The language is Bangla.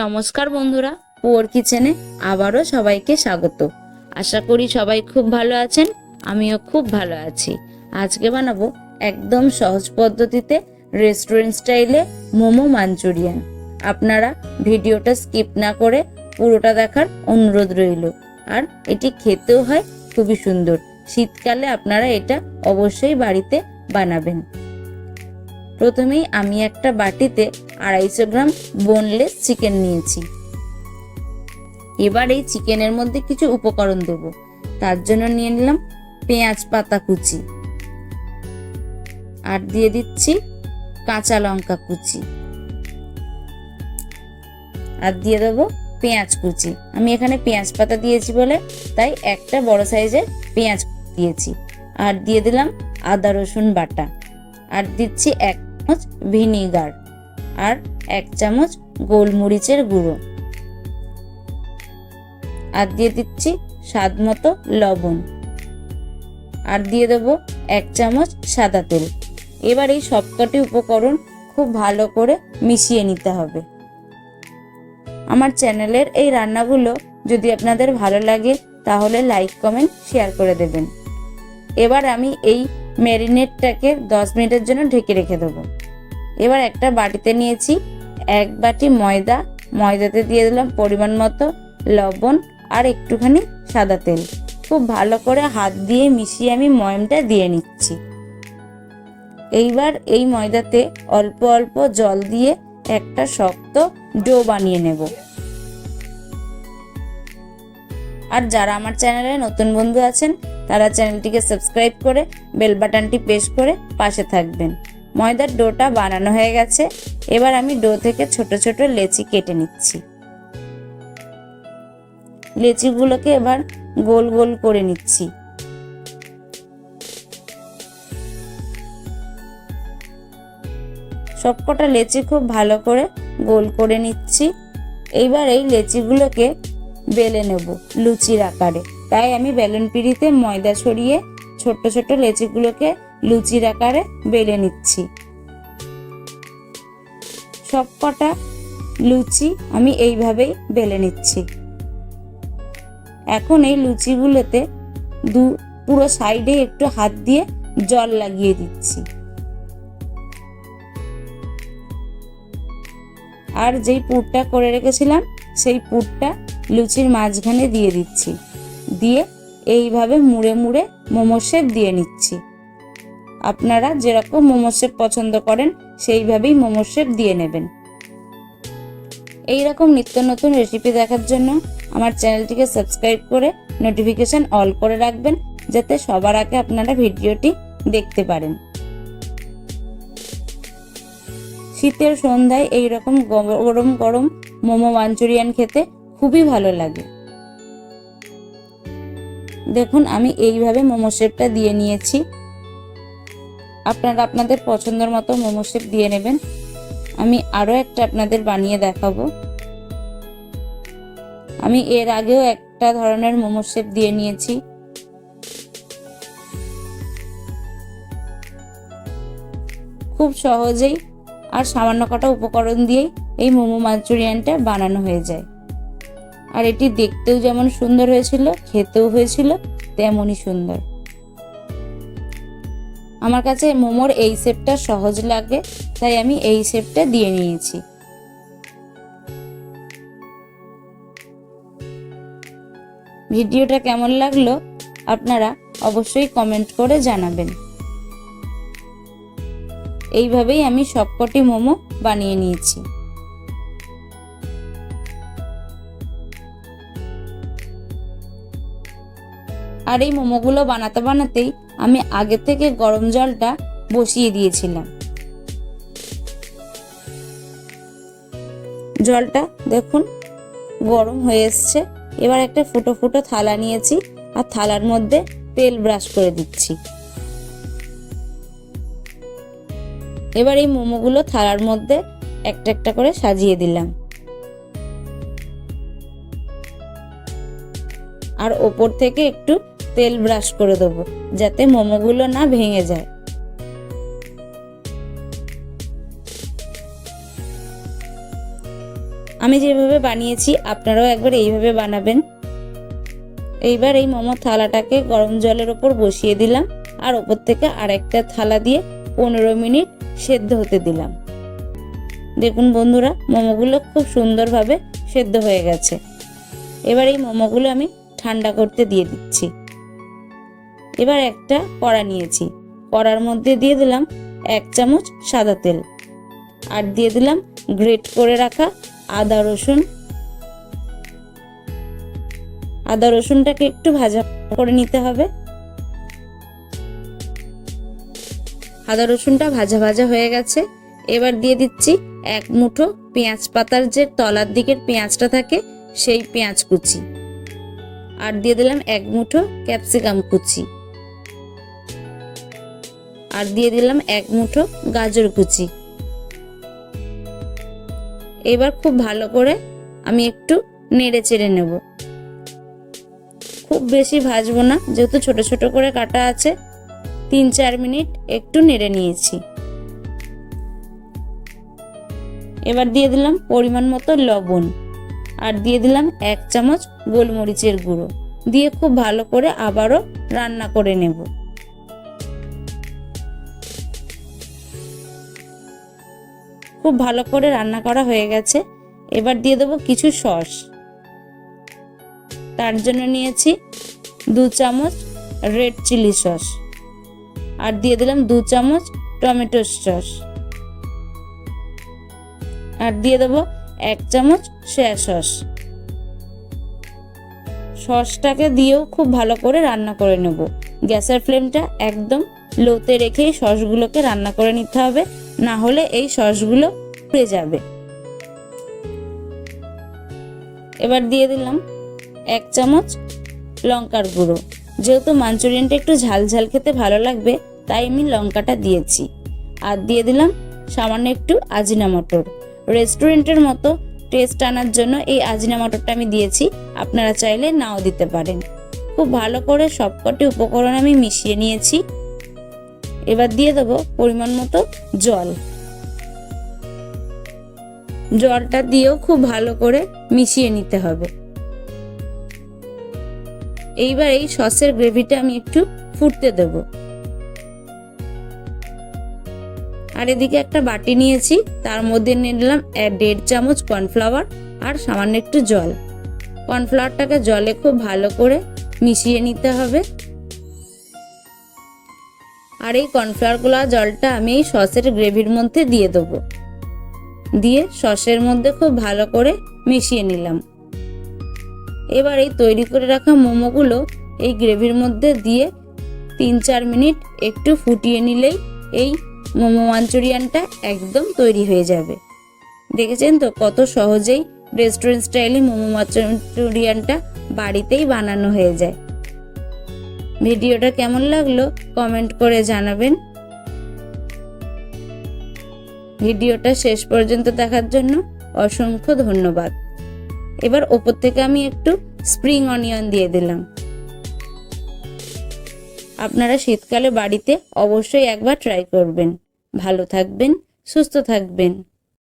নমস্কার বন্ধুরা, পুয়ার কিচেনে আবারও সবাইকে স্বাগত। আশা করি সবাই খুব ভালো আছেন, আমিও খুব ভালো আছি। আজকে বানাবো একদম সহজ পদ্ধতিতে রেস্টুরেন্ট স্টাইলে মোমো মাঞ্চুরিয়ান। আপনারা ভিডিওটা স্কিপ না করে পুরোটা দেখার অনুরোধ রইল। আর এটি খেতেও হয়, খুবই সুন্দর। শীতকালে আপনারা এটা অবশ্যই বাড়িতে বানাবেন। প্রথমেই আমি একটা বাটিতে আড়াইশো গ্রাম বোনলেস চিকেন নিয়েছি। এবার এই চিকেনের মধ্যে কিছু উপকরণ দেব। তার জন্য নিয়ে নিলাম পেঁয়াজ পাতা কুচি। আর দিয়ে দিচ্ছি কাঁচা লঙ্কা কুচি। আর দিয়ে দেবো পেঁয়াজ কুচি। আমি এখানে পেঁয়াজ পাতা দিয়েছি বলে, তাই একটা বড় সাইজের পেঁয়াজ দিয়েছি। আর দিয়ে দিলাম আদা রসুন বাটা। আর দিচ্ছি এক চামচ ভিনিগার আর এক চামচ গোলমরিচের গুঁড়ো। আর দিয়ে দিচ্ছি স্বাদ মতো লবণ। আর দিয়ে দেবো এক চামচ সাদা তেল। এবার এই সবকটি উপকরণ খুব ভালো করে মিশিয়ে নিতে হবে। আমার চ্যানেলের এই রান্নাগুলো যদি আপনাদের ভালো লাগে, তাহলে লাইক, কমেন্ট, শেয়ার করে দেবেন। এবার আমি এই ম্যারিনেটটাকে দশ মিনিটের জন্য ঢেকে রেখে দেবো। এবার একটা বাটিতে নিয়েছি এক বাটি ময়দা। ময়দাতে দিয়ে দিলাম পরিমাণ মতো লবণ আর একটুখানি সাদা তেল। খুব ভালো করে হাত দিয়ে মিশিয়ে আমি ময়মটা দিয়ে নিচ্ছি। এইবার এই ময়দাতে অল্প অল্প জল দিয়ে একটা শক্ত ডো বানিয়ে নেব। আর যারা আমার চ্যানেলে নতুন বন্ধু আছেন তারা চ্যানেলটিকে সাবস্ক্রাইব করে বেল বাটনটি প্রেস করে পাশে থাকবেন। ময়দার ডোটা বানানো হয়ে গেছে। এবার আমি ডো থেকে ছোট ছোট লেচি কেটে নিচ্ছি। লেচিগুলোকে এবার গোল গোল করে নিচ্ছি। সবকটা লেচি খুব ভালো করে গোল করে নিচ্ছি। এইবার এই লেচিগুলোকে বেলে নেব লুচির আকারে। তাই আমি বেলুন পিড়িতে ময়দা ছড়িয়ে ছোট্ট ছোট্ট লেচিগুলোকে লুচির আকারে বেলে নিচ্ছি। সবকটা লুচি আমি এইভাবেই বেলে নিচ্ছি। এখন এই লুচিগুলোতে দু, পুরো সাইডে একটু হাত দিয়ে জল লাগিয়ে দিচ্ছি। আর যেই পুরটা করে রেখেছিলাম, সেই পুরটা লুচির মাঝখানে দিয়ে দিচ্ছি। দিয়ে এইভাবে মুড়ে মুড়ে মোমো শেপ দিয়ে নিচ্ছি। আপনারা যেরকম মোমো শেপ পছন্দ করেন, সেইভাবেই মোমো শেপ দিয়ে নেবেন। এই রকম নিত্য নতুন রেসিপি দেখার জন্য আমার চ্যানেলটিকে সাবস্ক্রাইব করে নোটিফিকেশন অল করে রাখবেন, যাতে সবার আগে আপনারা ভিডিওটি দেখতে পারেন। শীতের সন্ধ্যায় এই রকম গরম গরম মোমো মাঞ্চুরিয়ান খেতে খুবই ভালো লাগে। দেখুন, আমি এইভাবে মোমো শেপটা দিয়ে নিয়েছি। আপনারা আপনাদের পছন্দের মতো মোমো শেপ দিয়ে নেবেন। আমি আরও একটা আপনাদের বানিয়ে দেখাবো। আমি এর আগেও একটা ধরনের মোমো শেপ দিয়ে নিয়েছি। খুব সহজেই আর সামান্য কটা উপকরণ দিয়েই এই মোমো মাঞ্চুরিয়ানটা বানানো হয়ে যায়। আর এটি দেখতেও যেমন সুন্দর হয়েছিল, খেতেও হয়েছিল, তেমনই সুন্দর। আমার কাছে মোমোর এই শেপটা সহজ লাগে, তাই আমি এই শেপটা দিয়ে নিয়েছি। ভিডিওটা কেমন লাগল আপনারা অবশ্যই কমেন্ট করে জানাবেন। এইভাবেই আমি সবকটি মোমো বানিয়ে নিয়েছি। আর এই মোমোগুলো বানাতে বানাতেই আমি আগে থেকে গরম জলটা বসিয়ে দিয়েছিলাম। জলটা দেখুন গরম হয়ে এসছে। এবার একটা ফুটো ফুটো থালা নিয়েছি আর থালার মধ্যে তেল ব্রাশ করে দিচ্ছি। এবার এই মোমোগুলো থালার মধ্যে একটা একটা করে সাজিয়ে দিলাম। আর ওপর থেকে একটু তেল ব্রাশ করে দেবো, যাতে মোমোগুলো না ভেঙে যায়। আমি যেভাবে বানিয়েছি, আপনারাও একবার এইভাবে বানাবেন। এইবার এই মোমোর থালাটাকে গরম জলের ওপর বসিয়ে দিলাম, আর ওপর থেকে আরেকটা থালা দিয়ে পনেরো মিনিট সেদ্ধ হতে দিলাম। দেখুন বন্ধুরা, মোমোগুলো খুব সুন্দরভাবে সেদ্ধ হয়ে গেছে। এবার এই মোমোগুলো আমি ঠান্ডা করতে দিয়ে দিচ্ছি। এবার একটা কড়া নিয়েছি। কড়ার মধ্যে দিয়ে দিলাম এক চামচ সাদা তেল। আর দিয়ে দিলাম গ্রেট করে রাখা আদা রসুন। আদা রসুনটাকে একটু ভাজা করে নিতে হবে। আদা রসুনটা ভাজা ভাজা হয়ে গেছে। এবার দিয়ে দিচ্ছি এক মুঠো পেঁয়াজ পাতার যে তলার দিকের পেঁয়াজটা থাকে, সেই পেঁয়াজ কুচি। আর দিয়ে দিলাম এক মুঠো ক্যাপসিকাম কুচি। আর দিয়ে দিলাম এক মুঠো গাজর কুচি। এবার খুব ভালো করে আমি একটু নেড়ে চেড়ে নেব। খুব বেশি ভাজবো না, যেহেতু ছোট ছোট করে কাটা আছে, তিন চার মিনিট একটু নেড়ে নিয়েছি। এবার দিয়ে দিলাম পরিমাণ মতো লবণ আর দিয়ে দিলাম এক চামচ গোলমরিচের গুঁড়ো। দিয়ে খুব ভালো করে আবারও রান্না করে নেব। খুব ভালো করে রান্না করা হয়ে গেছে। এবার দিয়ে দেবো কিছু সস। তার জন্য নিয়েছি দু চামচ রেড চিলি সস আর দিয়ে দিলাম দু চামচ টমেটো সস। আর দিয়ে দেবো এক চামচ সয়া সস। সসটাকে দিয়েও খুব ভালো করে রান্না করে নেব। গ্যাসের ফ্লেমটা একদম লোতে রেখেই সসগুলোকে রান্না করে নিতে হবে। না হলে এই সসগুলো পুড়ে যাবে। এবার দিয়ে দিলাম এক চামচ লঙ্কার গুঁড়ো। যেহেতু মাঞ্চুরিয়ানটা একটু ঝাল ঝাল খেতে ভালো লাগবে, তাই আমি লঙ্কাটা দিয়েছি। আর দিয়ে দিলাম সামান্য একটু আজিনা মটর। রেস্টুরেন্টের মতো টেস্ট আনার জন্য এই আজিনা মটরটা আমি দিয়েছি, আপনারা চাইলে নাও দিতে পারেন। খুব ভালো করে সবকটি উপকরণ আমি মিশিয়ে নিয়েছি। এবার দিয়ে দেবো পরিমাণ মতো জল। জলটা দিয়েও খুব ভালো করে মিশিয়ে নিতে হবে। এইবার এই সসের গ্রেভিটা আমি একটু ফুটতে দেব। আর এদিকে একটা বাটি নিয়েছি, তার মধ্যে নিয়ে নিলাম এক দেড় চামচ কর্নফ্লাওয়ার আর সামান্য একটু জল। কর্নফ্লাওয়ারটাকে জলে খুব ভালো করে মিশিয়ে নিতে হবে। আর এই কর্নফ্লাওয়ারগুলো জলটা আমি এই সসের গ্রেভির মধ্যে দিয়ে দেবো। দিয়ে সসের মধ্যে খুব ভালো করে মিশিয়ে নিলাম। এবার এই তৈরি করে রাখা মোমোগুলো এই গ্রেভির মধ্যে দিয়ে তিন চার মিনিট একটু ফুটিয়ে নিলেই এই মোমো মাঞ্চুরিয়ানটা একদম তৈরি হয়ে যাবে। দেখেছেন তো কত সহজেই রেস্টুরেন্ট স্টাইলে মোমো মাঞ্চুরিয়ানটা বাড়িতেই বানানো হয়ে যায়। ভিডিওটা কেমন লাগল কমেন্ট করে জানাবেন। ভিডিওটা শেষ পর্যন্ত দেখার জন্য অসংখ্য ধন্যবাদ। এবার ওপর থেকে আমি একটু স্প্রিং অনিয়ন দিয়ে দিলাম। আপনারা শীতকালে বাড়িতে অবশ্যই একবার ট্রাই করবেন। ভালো থাকবেন, সুস্থ থাকবেন।